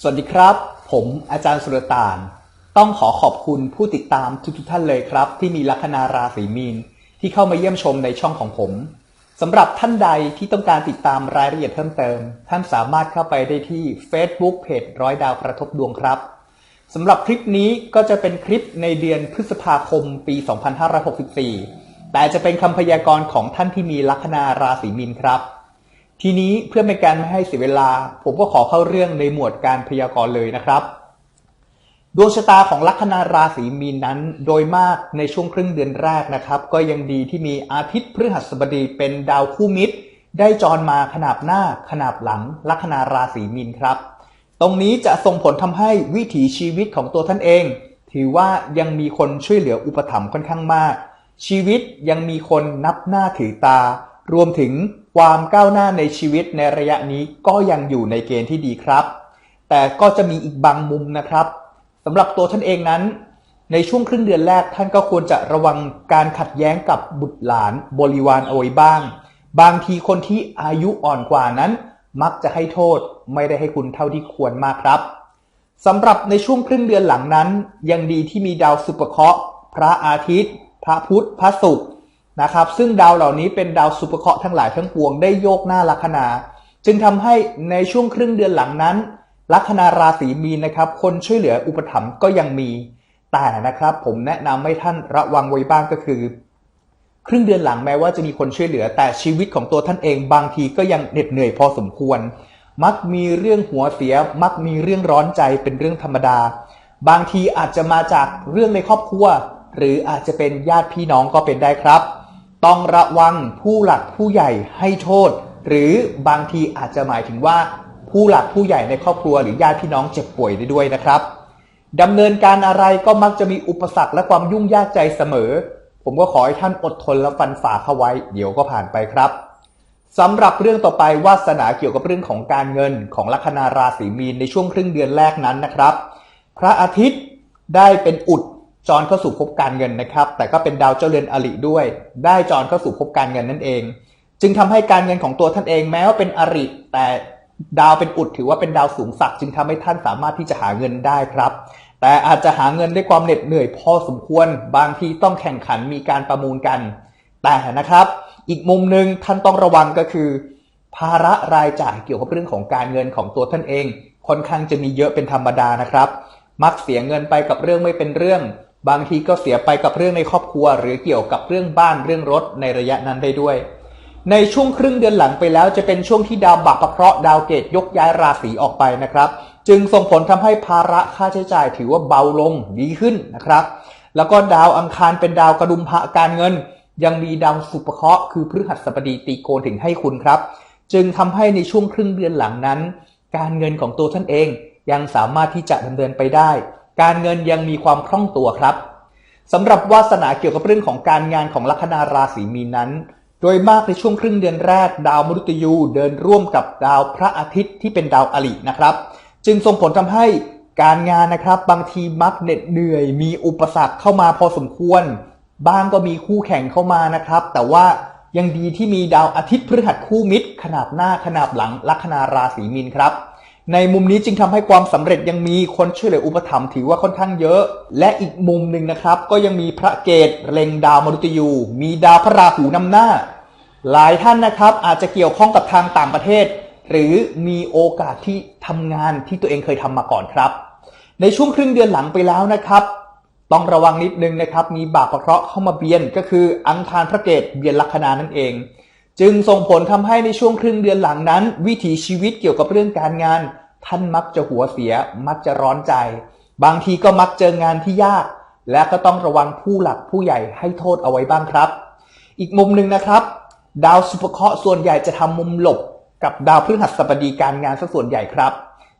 สวัสดีครับ ผมอาจารย์สุรตาน ต้องขอขอบคุณผู้ติดตามทุกๆท่านเลยครับ ที่มีลัคนาราศีมีน ที่เข้ามาเยี่ยมชมในช่องของผมสำหรับท่านใดที่ต้องการติดตามรายละเอียดเพิ่มเติม ท่านสามารถเข้าไปได้ที่ Facebook เพจร้อยดาวกระทบดวงครับสำหรับคลิปนี้ก็จะเป็นคลิปในเดือนพฤษภาคมปี 2564 แต่จะเป็นคำพยากรณ์ของท่านที่มีลัคนาราศีมีนครับ ทีนี้เพื่อไม่การไม่ให้เสียเวลา ผมก็ขอเข้าเรื่องในหมวดการพยากรณ์เลยนะครับ ดวงชะตาของลัคนาราศีมีนนั้น โดยมากในช่วงครึ่งเดือนแรกนะครับ ก็ยังดีที่มีอาทิตย์พฤหัสบดีเป็นดาวคู่มิตร ได้จรมาขนาบหน้าขนาบหลังลัคนาราศีมีนครับ ตรงนี้จะส่งผลทำให้วิถีชีวิตของตัวท่านเอง ถือว่ายังมีคนช่วยเหลืออุปถัมภ์ค่อนข้างมาก ชีวิตยังมีคนนับหน้าถือตา รวมถึง ความก้าวหน้าในชีวิตในระยะนี้ก็ยังอยู่ในเกณฑ์ที่ดีครับ แต่ก็จะมีอีกบางมุมนะครับสำหรับตัวท่านเองนั้น ในช่วงครึ่งเดือนแรกท่านก็ควรจะระวังการขัดแย้งกับบุตรหลานบริวารเอาไว้บ้าง บางทีคนที่อายุอ่อนกว่านั้น มักจะให้โทษไม่ได้ให้คุณเท่าที่ควรมากครับสำหรับในช่วงครึ่งเดือนหลังนั้น ยังดีที่มีดาวสุปเคราะห์พระอาทิตย์ พระพุธพระศุกร์ นะครับซึ่งดาวเหล่านี้เป็นดาวสุปเคราะห์ทั้งหลายทั้งปวงได้โยกหน้าลัคนา จึงทำให้ในช่วงครึ่งเดือนหลังนั้น ลัคนาราศีมีนนะครับคนช่วยเหลืออุปถัมภ์ก็ยังมี แต่นะครับผมแนะนำให้ท่านระวังไว้บ้างก็คือ ครึ่งเดือนหลังแม้ว่าจะมีคนช่วยเหลือ แต่ชีวิตของตัวท่านเองบางทีก็ยังเหน็ดเหนื่อยพอสมควร มักมีเรื่องหัวเสีย มักมีเรื่องร้อนใจเป็นเรื่องธรรมดา บางทีอาจจะมาจากเรื่องในครอบครัว หรืออาจจะเป็นญาติพี่น้องก็เป็นได้ครับ ต้องระวังผู้หลักผู้ใหญ่ให้โทษ หรือบางทีอาจจะหมายถึงว่า ผู้หลักผู้ใหญ่ในครอบครัวหรือญาติพี่น้องเจ็บป่วยได้ด้วยนะครับดำเนินการอะไรก็มักจะมีอุปสรรคและความยุ่งยากใจเสมอ ผมก็ขอให้ท่านอดทนและฟันฝ่าเข้าไว้ เดี๋ยวก็ผ่านไปครับสำหรับเรื่องต่อไปวาสนาเกี่ยวกับเรื่องของการเงินของลัคนาราศีมีนในช่วงครึ่งเดือนแรกนั้นนะครับ พระอาทิตย์ได้เป็นอุด จรเข้าสู่ภพการเงินนะครับ แต่ก็เป็นดาวเจ้าเรือนอริด้วย ได้จรเข้าสู่ภพการเงินนั่นเอง จึงทำให้การเงินของตัวท่านเองแม้ว่าเป็นอริ แต่ดาวเป็นอุดถือว่าเป็นดาวสูงศักจึงทำให้ท่านสามารถที่จะหาเงินได้ครับ แต่อาจจะหาเงินด้วยความเหน็ดเหนื่อยพอสมควร บางทีต้องแข่งขันมีการประมูลกัน แต่นะครับ อีกมุมหนึ่งท่านต้องระวังก็คือ ภาระรายจ่ายเกี่ยวกับเรื่องของการเงินของตัวท่านเอง ค่อนข้างจะมีเยอะเป็นธรรมดานะครับ มักเสียเงินไปกับเรื่องไม่เป็นเรื่อง บางทีก็เสียไปกับเรื่องในครอบครัว หรือเกี่ยวกับเรื่องบ้านเรื่องรถในระยะนั้นได้ด้วย ในช่วงครึ่งเดือนหลังไปแล้วจะเป็นช่วงที่ดาวบัพเคราะห์ดาวเกตยกย้ายราศีออกไปนะครับ จึงส่งผลทำให้ภาระค่าใช้จ่ายถือว่าเบาลงดีขึ้นนะครับ แล้วก็ดาวอังคารเป็นดาวกระดุมพะการเงิน ยังมีดาวสุปเคราะห์คือพฤหัสบดีตีโกนถึงให้คุณครับ จึงทำให้ในช่วงครึ่งเดือนหลังนั้น การเงินของตัวท่านเองยังสามารถที่จะดำเนินไปได้ การเงินยังมีความคล่องตัวครับสำหรับวาสนาเกี่ยวกับเรื่องของการงานของลัคนาราศีมีนนั้น โดยมากในช่วงครึ่งเดือนแรก ดาวมฤตยูเดินร่วมกับดาวพระอาทิตย์ที่เป็นดาวอลินะครับ จึงส่งผลทำให้การงานนะครับ บางทีมักเหน็ดเหนื่อย มีอุปสรรคเข้ามาพอสมควร บ้างก็มีคู่แข่งเข้ามานะครับ แต่ว่ายังดีที่มีดาวอาทิตย์พฤหัสคู่มิตร ขนาบหน้าขนาบหลังลัคนาราศีมีนครับ ในมุมนี้จึงทำให้ความสำเร็จยังมีคนช่วยเหลืออุปถัมภ์ถือว่าค่อนข้างเยอะ และอีกมุมหนึ่งนะครับ ก็ยังมีพระเกตเล็งดาวมฤตยู มีดาวพระราหูนำหน้า หลายท่านนะครับอาจจะเกี่ยวข้องกับทางต่างประเทศ หรือมีโอกาสที่ทำงานที่ตัวเองเคยทำมาก่อนครับ ในช่วงครึ่งเดือนหลังไปแล้วนะครับ ต้องระวังนิดนึงนะครับ มีบาปประเคราะห์เข้ามาเบียนก็คืออังคารพระเกตเบียนลัคนานั่นเอง จึงส่งผลทำให้ในช่วงครึ่งเดือนหลังนั้น วิถีชีวิตเกี่ยวกับเรื่องการงาน ท่านมักจะหัวเสีย มักจะร้อนใจ บางทีก็มักเจองานที่ยาก และก็ต้องระวังผู้หลักผู้ใหญ่ให้โทษเอาไว้บ้างครับ อีกมุมหนึ่งนะครับ ดาวสุภเคราะห์ส่วนใหญ่จะทำมุมหลบ กับดาวพฤหัสบดีการงานซะส่วนใหญ่ครับ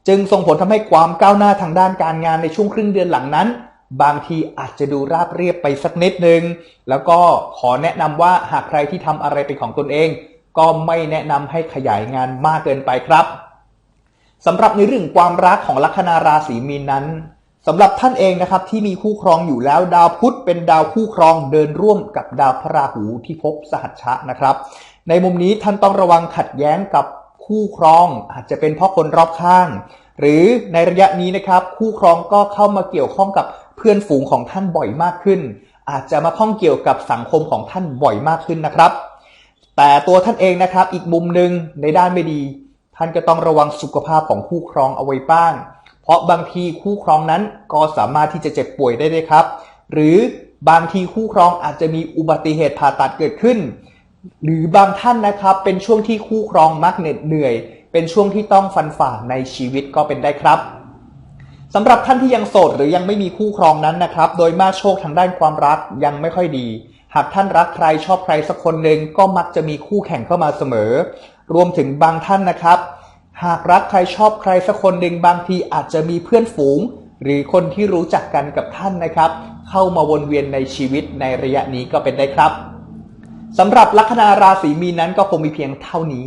จึงส่งผลทำให้ความก้าวหน้าทางด้านการงานในช่วงครึ่งเดือนหลังนั้น บางทีอาจจะดูราบเรียบไปสักนิดนึง แล้วก็ขอแนะนำว่าหากใครที่ทำอะไรเป็นของตนเอง ก็ไม่แนะนำให้ขยายงานมากเกินไปครับสำหรับในเรื่องความรักของลัคนาราศีมีนนั้นสำหรับท่านเองนะครับที่มีคู่ครองอยู่แล้วดาวพุธเป็นดาวคู่ครองเดินร่วมกับดาวพระราหูที่พบสหัชชะนะครับ ในมุมนี้ท่านต้องระวังขัดแย้งกับคู่ครองอาจจะเป็นเพราะคนรอบข้าง หรือในระยะนี้นะครับคู่ครองก็เข้ามาเกี่ยวข้องกับ พื่อนฝูงของท่านบ่อยมากขึ้น อาจจะมาข้องเกี่ยวกับสังคมของท่านบ่อยมากขึ้นนะครับ แต่ตัวท่านเองนะครับอีกมุมหนึ่งในด้านไม่ดี ท่านก็ต้องระวังสุขภาพของคู่ครองเอาไว้บ้าง เพราะบางทีคู่ครองนั้นก็สามารถที่จะเจ็บป่วยได้เลยครับ หรือบางทีคู่ครองอาจจะมีอุบัติเหตุผ่าตัดเกิดขึ้น หรือบางท่านนะครับเป็นช่วงที่คู่ครองมักเหน็ดเหนื่อย เป็นช่วงที่ต้องฟันฝ่าในชีวิตก็เป็นได้ครับ สำหรับท่านที่ยังโสดหรือยังไม่มีคู่ครองนั้นนะครับ โดยมากโชคทางด้านความรักยังไม่ค่อยดี หากท่านรักใครชอบใครสักคนหนึ่งก็มักจะมีคู่แข่งเข้ามาเสมอ รวมถึงบางท่านนะครับ หากรักใครชอบใครสักคนหนึ่งบางทีอาจจะมีเพื่อนฝูง หรือคนที่รู้จักกันกับท่านนะครับ เข้ามาวนเวียนในชีวิตในระยะนี้ก็เป็นได้ครับสำหรับลัคนาราศีมีนนั้นก็คงมีเพียงเท่านี้